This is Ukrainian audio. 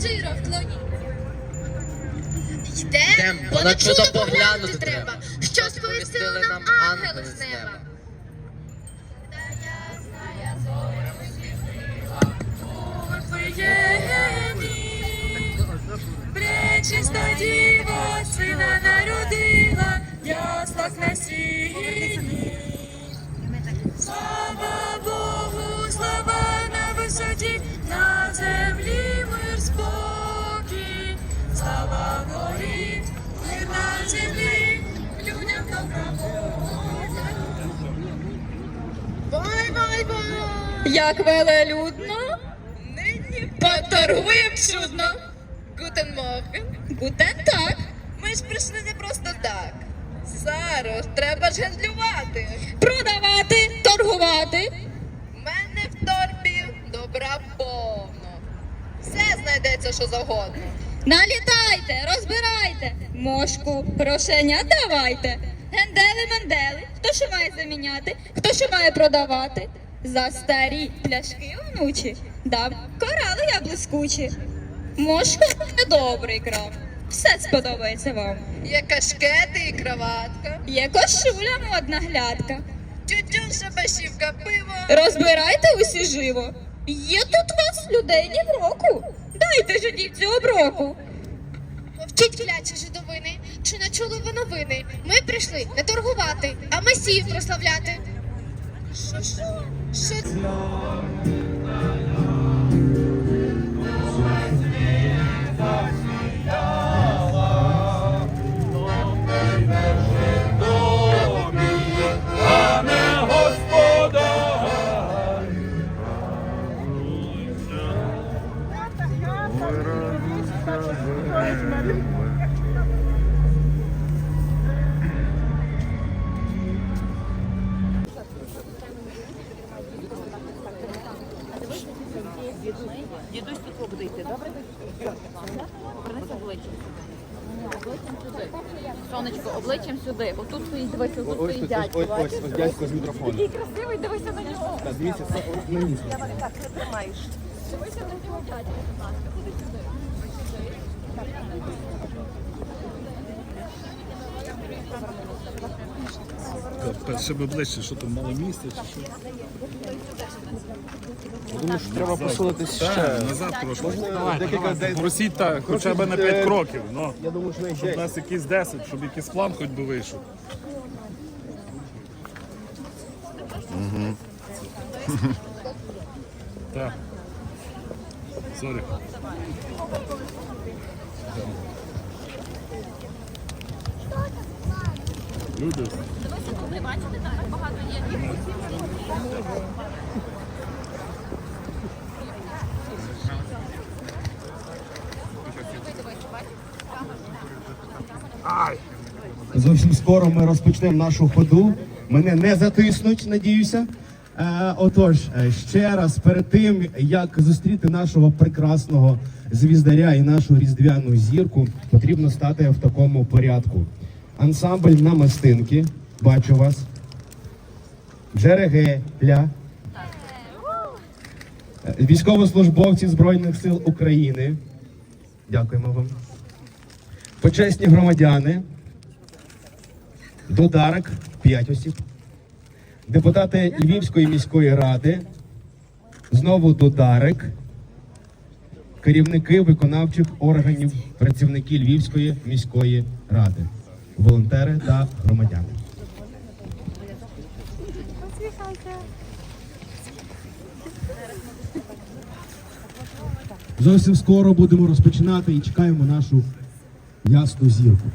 щиро вклоні. Йдем, Йдем, бо на чудо поглянути треба, що сповістили нам ангели з неба. Пречиста діва сина народила, яслах на сіні. Слава Як велелюдно, нині поторгуєм чудно. Гутен Морген. Гутен так. Ми ж прийшли не просто так. Зараз треба ж гендлювати. Продавати, торгувати. В мене в торбі добра повно. Все знайдеться, що завгодно. Налітайте, розбирайте. Мошку, прошення давайте. Гендели, мендели, хто що має заміняти, хто що має продавати. За старі пляшки онучі, дам корали я блискучі. Мошку недобрий крам. Все сподобається вам. Є кашкети і кроватка. Є кошуля модна глядка. Тютюн, шабашівка, пиво. Розбирайте усі живо. Є тут вас людей ні в року. Дайте жидівцю оброку. Мовчіть клячі жидовини, чи не чули ви новини? Ми прийшли не торгувати, а месів прославляти. Що що? Що Дідусь тут буде йти, добре? Принеси обличчям. Сюди. Сонечко, обличчям сюди. Отут стоїть, дивися, отут Ось, стоїть ось, дядько. ось, ось, ось дядько з мікрофоном. Такий красивий, дивися на нього. Так, дивіться, це ось на місці. Так, не тримаєш. Дивися на цього дядька, будь ласка. Ходи сюди. Перше би ближче, що там мало місця чи що? Я думаю, що треба посунутися ще. Так, назад трошки. Декілька день. Просіть так, хоча б на 5 е, кроків. Ну, Я думаю, що щоб у нас якийсь 10, щоб якийсь план хоч би вийшов. Так. Сорі. Люди. Туди, бачите, там так багато є. Зовсім скоро ми розпочнемо нашу ходу. Мене не затиснуть, надіюся. Е, отож, е, ще раз перед тим, як зустріти нашого прекрасного звіздаря і нашу різдвяну зірку, потрібно стати в такому порядку. Ансамбль намистинки, бачу вас. Джерегеля. Е, Військовослужбовці Збройних сил України. Дякуємо вам. Почесні громадяни. Додарок 5 осіб. Депутати Львівської міської ради. Знову Додарик. Керівники виконавчих органів, працівники Львівської міської ради, волонтери та громадяни. Зовсім скоро будемо розпочинати і чекаємо нашу ясну зірку.